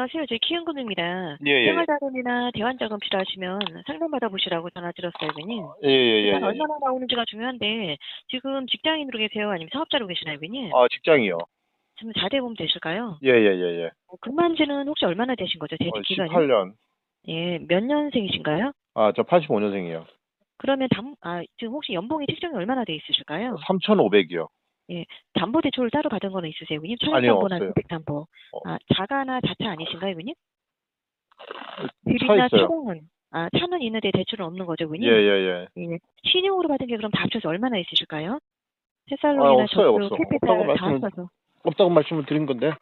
안녕하세요. 저희 키움금입니다. 예, 예. 생활자금이나 대환자금 필요하시면 상담 받아보시라고 전화 드렸어요, 고객님. 예, 예, 예. 예. 얼마나 나오는지가 중요한데 지금 직장인으로 계세요? 아니면 사업자로 계시나요, 고객님? 아, 직장이요. 지금 자대보험 되실까요? 예, 예, 예, 예. 어, 근무한 지는 혹시 얼마나 되신 거죠? 재직 어, 기간이? 18년. 예, 몇 년생이신가요? 아, 저 85년생이요. 그러면 담, 아, 지금 혹시 연봉이 책정이 얼마나 돼 있으실까요? 3,500이요. 담보 대출 따로 받은 거는 있으세요? 아니요, 청약담보나. 주택담보. 어. 아, 자가나 자차 아니신가요? 차 집이나 있어요. 차량은? 아, 차는 있는데 대출은 없는 거죠, 예, 고객님? 예, 예. 예. 신용으로 받은 게 그럼 다 합쳐서 얼마나 있으실까요? 아, 테살론이나 없어요, 저축. 캐피탈 다 합쳐서. 없다고 말씀을 드린 건데.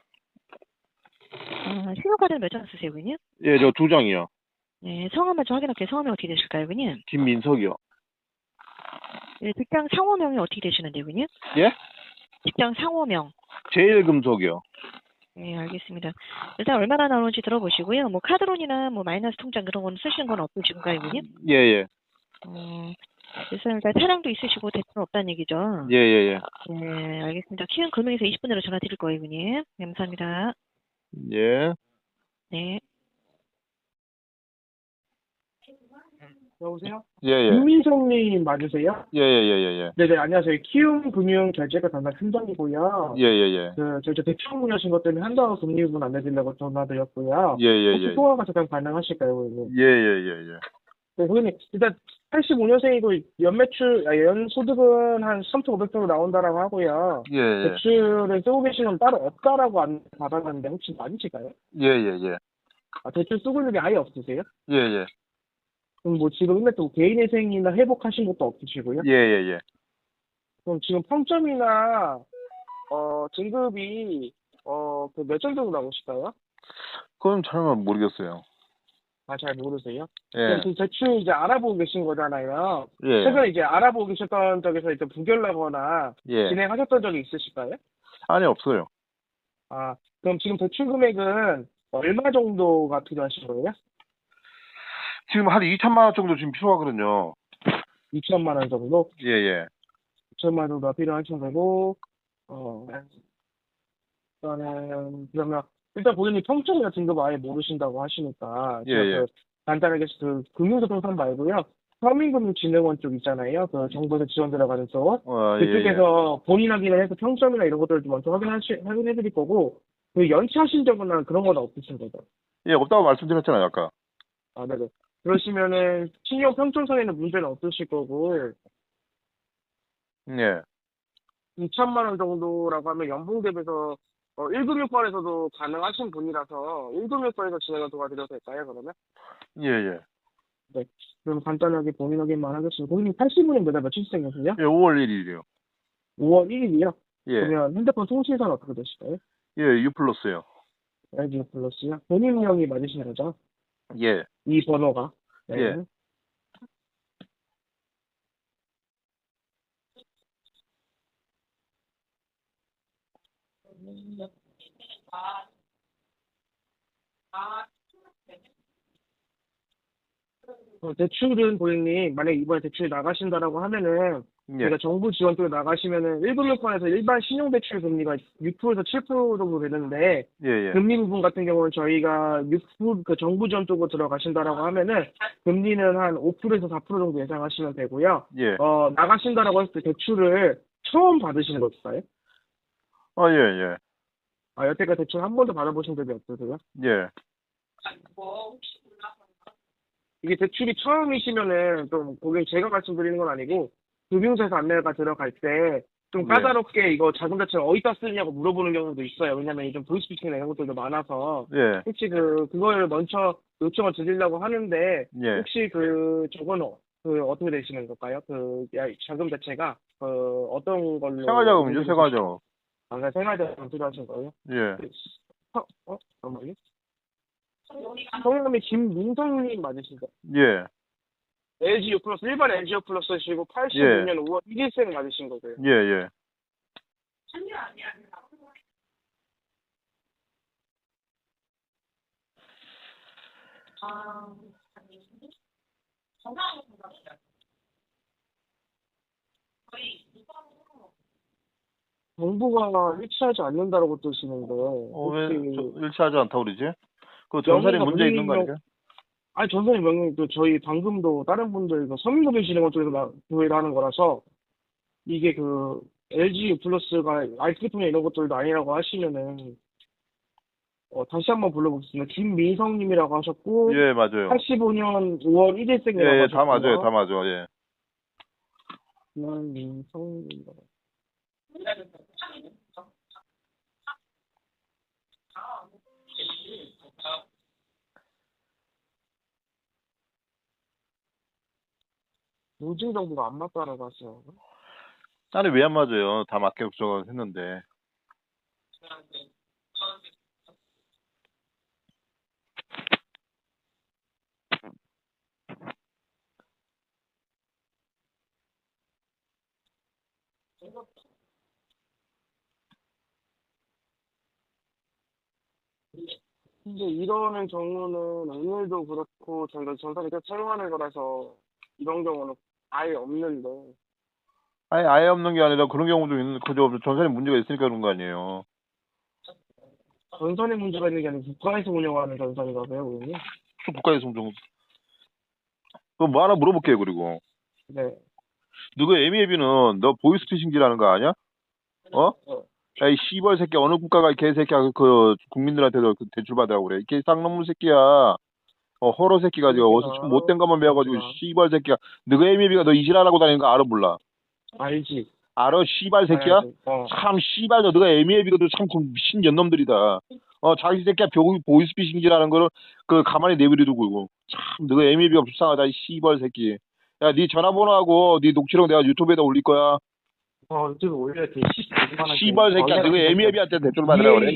아, 신용카드는 몇 장 쓰세요, 고객님? 예, 저 두 장이요. 네, 성함만 좀 확인할게요. 성함이 어떻게 되실까요, 고객님? 김민석이요. 예, 직장 상호명이 어떻게 되시는데요, 고객님? 예? 직장 상호명. 제일 금속이요. 네, 알겠습니다. 일단 얼마나 나오는지 들어보시고요. 뭐 카드론이나 뭐 마이너스 통장 그런 건 쓰시는 건 없으신가요, 고객님? 예, 예. 어, 그래서 일단 차량도 있으시고 대출은 없다는 얘기죠. 예, 예, 예. 네, 알겠습니다. 키움 금융에서 20분 내로 전화 드릴 거예요, 고객님. 네, 감사합니다. 예. 네. 여보세요? 예, 예. 김민성님 맞으세요? 예, 예, 예, 예. 네네, 안녕하세요. 키움 금융 결제가 담당 팀장이고요. 예, 예, 예. 그, 저희 저 대출 문의하신 것 때문에 한달 금리 부분 안내드리려고 전화드렸고요. 예, 예, 혹시 예. 통화가 잠깐 가능하실까요, 고객님? 예, 예, 예, 예. 네, 고객님, 일단 85년생이고 연매출, 아, 연소득은 한 3,500 정도 나온다라고 하고요. 예, 예. 대출을 쓰고 계시는 건 따로 없다라고 안 받았는데 혹시 맞으실까요? 예, 예, 예. 아, 대출 쓰고 있는 게 아예 없으세요? 예, 예. 그럼 뭐 지금 또 개인회생이나 회복하신 것도 없으시고요? 예, 예, 예. 그럼 지금 평점이나 어 등급이 어 그 몇 점 정도 나오실까요? 그건 잘 모르겠어요. 아 잘 모르세요? 예. 그 대충 이제 알아보고 계신 거잖아요. 예. 최근에 이제 알아보고 계셨던 적에서 이제 부결나거나 예. 진행하셨던 적이 있으실까요? 아니, 없어요. 아 그럼 지금 대출 금액은 얼마 정도가 필요하신 거예요? 지금 한 2천만 원 정도 지금 필요하거든요. 2천만 원 정도? 예, 예. 2천만 원 정도가 필요하신 거고 어 일단은 그러면 일단 고객님 평점이나 등급 아예 모르신다고 하시니까 예, 예. 그 간단하게 그 금융소통선 말고요 서민금융진흥원 쪽 있잖아요 그 정부에서 지원 들어가는 쪽 어, 예, 예. 그쪽에서 본인 확인을 해서 평점이나 이런 것들을 좀 먼저 확인하시, 확인해 드릴 거고 그 연체하신 적은 그런 건 없으신 거죠? 예, 없다고 말씀드렸잖아요, 아까. 아 네네 그러시면은 신용 평점상에는 문제는 없으실 거고 예. 2천만 원 정도라고 하면 연봉 대비해서 어, 1금융권에서도 가능하신 분이라서 1금융권에서 진행을 도와드려도 될까요, 그러면? 예, 예. 그럼 간단하게 본인 확인만 하겠습니다. 고객님 85년 몇월 며칠 생이세요? 예, 5월 1일이요. 5월 1일이요? 예. 그러면 핸드폰 통신사는 어떻게 되실까요? 예, U 플러스요. LG 플러스요? 본인 명이 맞으신 거죠? 예. 이 번호가? 네. 예. 어, 대출은 고객님 만약에 이번에 대출이 나가신다라고 하면은 예. 제가 정부 지원 쪽에 나가시면은 1금융권에서 일반 신용대출 금리가 6%에서 7% 정도 되는데 예, 예. 금리 부분 같은 경우는 저희가 6%, 그 정부 지원 쪽으로 들어가신다라고 하면은 금리는 한 5%에서 4% 정도 예상하시면 되고요. 예. 어, 나가신다라고 했을 때 대출을 처음 받으시는 걸까요? 아, 예, 예. 아, 여태까지 대출 한 번도 받아보신 적이 없으세요? 예. 이게 대출이 처음이시면은 좀 고객 제가 말씀드리는 건 아니고 금융사에서 안내가 들어갈 때 좀 네. 까다롭게 이거 자금 자체를 어디다 쓰냐고 물어보는 경우도 있어요. 왜냐면 요즘 보이스피싱이나 이런 것들도 많아서 예. 혹시 그 그걸 먼저 요청을 드리려고 하는데 예. 혹시 그 저건 어- 그 어떻게 되시는 걸까요? 그 야- 자금 자체가 그 어떤 걸로 생활자금이죠, 생활자금. 아, 생활자금 필요하신 거예요? 예. 어, 어, 잠깐만요. 성함이 김민성님 맞으시죠? 예. LGU 플러스 일반 LGU 플러스시고 86년 5월 1일생 맞으신 거고요. 예, 예. 정부가 일치하지 않는다라고 뜨시는데 어, 왜 저, 일치하지 않다고 그러지? 그 전설에 영희가 문제 있는 거 아니에요? 아니 전선의 명령도 저희 방금도 다른 분들 그 서민고객 진행원 쪽에서 나- 조회를 하는 거라서 이게 그 LG 플러스가 아이스크림이나 이런 것들도 아니라고 하시면은 어, 다시 한번 불러보겠습니다. 김민성님이라고 하셨고 예, 맞아요. 85년 5월 1일생이라고 예, 예. 다 맞아요, 다 맞아, 예. 김민성님 요즘 정부가 안 맞다라고 하시요 아니, 왜안 맞아요? 다 맞게 국정을 했는데. 근데 이러는 경우는 오늘도 그렇고 저희가 전산이 계속 사용하는 거라서 이런 경우는 아예 없는데 아니, 아예 없는 게 아니라 그런 경우도 있는, 그저 전산에 문제가 있으니까 그런 거 아니에요. 전산에 문제가 있는 게 아니고 국가에서 운영하는 전산이라서요, 고객님. 또 국가에서 좀. 그럼 뭐 하나 물어볼게요, 그리고. 네. 너그 에미에비는 너 보이스피싱지라는 거 아니야? 어? 어. 야, 이 씨벌 새끼 어느 국가가 이 개새끼야 그 국민들한테 그 대출 받으라고 그래. 이게 쌍놈의 새끼야. 어, 호러 새끼 가지고 어디서 좀 못된 것만 배워가지고 그렇구나. 씨벌 새끼야. 너그 에미에비가 너 이질하라고 다니는 거 알아 몰라? 알지. 알아 씨발 새끼야? 알지. 어. 참 씨발 너 너가 에미에비가 참그 미친 년놈들이다. 어 자기 새끼야 보, 보이스피싱지라는 거를 그 가만히 내버려두고 이거. 참 너가 에미에비가 불쌍하다 이 씨발 새끼. 야 네 전화번호하고 네 녹취록 내가 유튜브에다 올릴 거야. 어, 유튜브 올려야 돼. 씨, 씨발 새끼야 너가 에미에비한테 대출 받으라 그래.